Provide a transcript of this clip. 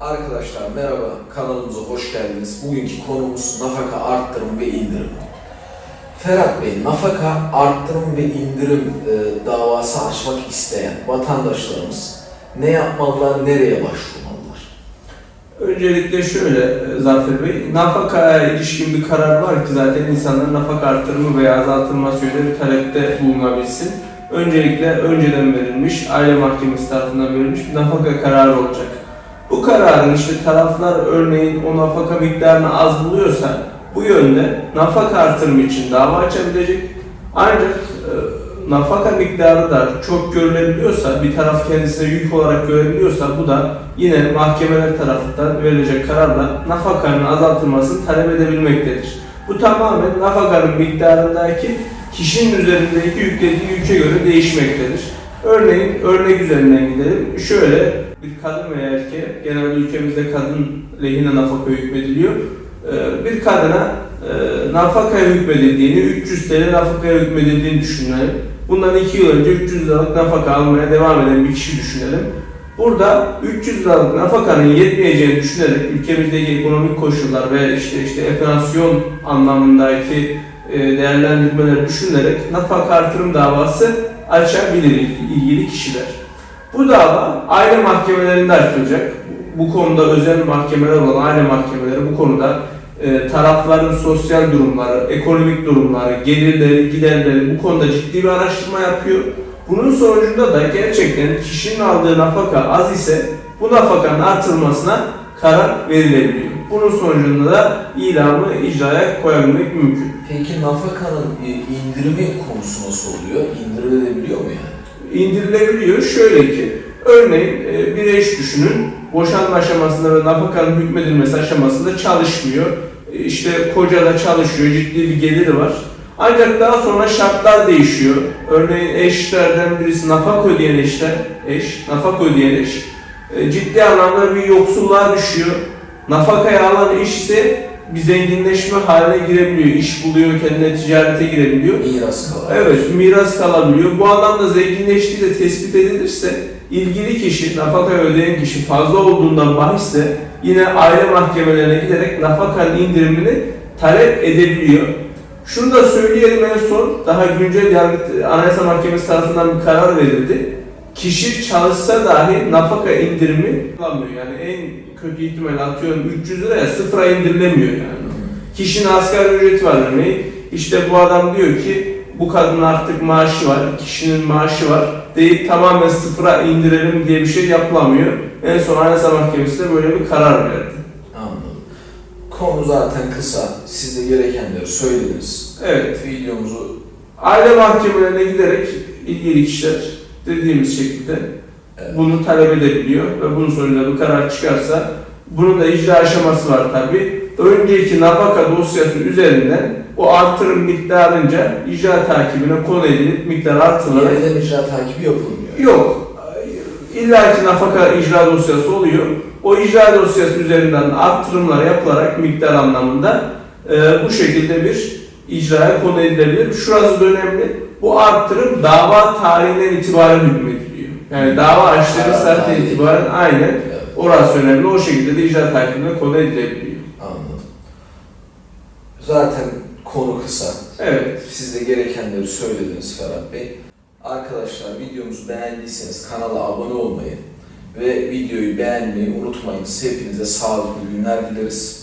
Arkadaşlar merhaba, kanalımıza hoş geldiniz. Bugünkü konumuz nafaka arttırım ve indirim. Ferhat Bey, nafaka arttırım ve indirim e, davası açmak isteyen vatandaşlarımız ne yapmalılar, nereye başvurmalılar? Öncelikle şöyle e, Zafer Bey, nafakaya ilişkin bir karar var ki zaten insanlar nafaka artırımı veya azaltılması yönünde bir talepte bulunabilsin. Öncelikle önceden verilmiş, aile mahkemesi tarafından verilmiş bir nafaka kararı olacak. Bu kararın işte taraflar örneğin o nafaka miktarını az buluyorsa bu yönde nafaka artırımı için dava açabilecek. Ancak e, nafaka miktarı da çok görülebiliyorsa, bir taraf kendisine yük olarak görebiliyorsa bu da yine mahkemeler tarafından verilecek kararla nafakanın azaltılmasını talep edebilmektedir. Bu tamamen nafakanın miktarındaki kişinin üzerindeki yüklediği yüke göre değişmektedir. Örneğin örnek üzerinden gidelim. Şöyle bir kadın veya erkeğe, genelde ülkemizde kadın lehine nafaka hükmediliyor. Ee, Bir kadına e, nafakaya hükmedildiğini, 300 TL nafakaya hükmedildiğini düşünelim. Bundan 2 yıl önce 300 liralık nafaka almaya devam eden bir kişi düşünelim. Burada 300 liralık nafakanın yetmeyeceğini düşünerek ülkemizdeki ekonomik koşullar ve işte işte enflasyon anlamındaki e, değerlendirmeleri düşünerek nafaka artırım davası açabilir ilgili kişiler. Bu dava aile mahkemelerinde açılacak. Bu konuda özel mahkemeler olan aile mahkemeleri bu konuda e, tarafların sosyal durumları, ekonomik durumları, gelirleri, giderleri bu konuda ciddi bir araştırma yapıyor. Bunun sonucunda da gerçekten kişinin aldığı nafaka az ise bu nafakanın artırılmasına karar verilebiliyor. Bunun sonucunda da ilamı icraya koyabilmek mümkün. Peki nafakanın e, indirimi konusu nasıl oluyor? İndirilebiliyor mu yani? İndirilebiliyor. Şöyle ki, örneğin e, bir eş düşünün, boşanma aşamasında ve nafakanın hükmedilmesi aşamasında çalışmıyor. E, İşte koca da çalışıyor, ciddi bir geliri var. Ancak daha sonra şartlar değişiyor. Örneğin eşlerden birisi nafaka ödeyen eşler, eş, nafaka ödeyen eş, e, ciddi anlamda bir yoksulluğa düşüyor. Nafakaya alan eş ise bir zenginleşme haline girebiliyor. İş buluyor, kendine ticarete girebiliyor. Miras kalan. Evet, miras kalabiliyor. Bu anlamda zenginleştiği de tespit edilirse ilgili kişi, nafaka ödeyen kişi fazla olduğundan bahisse yine aile mahkemelerine giderek nafakanın indirimini talep edebiliyor. Şunu da söyleyelim en son, daha güncel yargı, Anayasa Mahkemesi tarafından bir karar verildi. Kişi çalışsa dahi nafaka indirimi alamıyor. Yani en kötü ihtimal atıyorum 300 liraya sıfıra indirilemiyor yani. Kişinin asgari ücreti var örneğin. İşte bu adam diyor ki bu kadının artık maaşı var, kişinin maaşı var deyip tamamen sıfıra indirelim diye bir şey yapılamıyor. En son Anayasa Mahkemesi de böyle bir karar verdi. Anladım. Konu zaten kısa. Siz de gerekenleri söylediniz. Evet, Videomuzu aile mahkemelerine giderek ilgili kişiler dediğimiz şekilde Evet. bunu talep edebiliyor ve bunun sonunda bir karar çıkarsa bunun da icra aşaması var tabi. Önceki nafaka dosyası üzerinden o artırım miktarınca icra takibine konu edilip miktar artırılarak yeniden icra takibi yapılmıyor. Yok. İlla ki nafaka icra dosyası oluyor. O icra dosyası üzerinden arttırımlar yapılarak miktar anlamında e, bu şekilde bir icraya konu edilebilir. Şurası da önemli. Bu arttırım dava tarihinden itibaren hükmediliyor. Yani dava açtığı saatten itibaren aynen orası önemli. O şekilde de icra takibine konu edilebiliyor. anladım. Zaten konu kısa. Evet. Siz de gerekenleri söylediniz Ferhat Bey. Arkadaşlar videomuzu beğendiyseniz kanala abone olmayı ve videoyu beğenmeyi unutmayınız. Hepinize sağlıklı günler dileriz.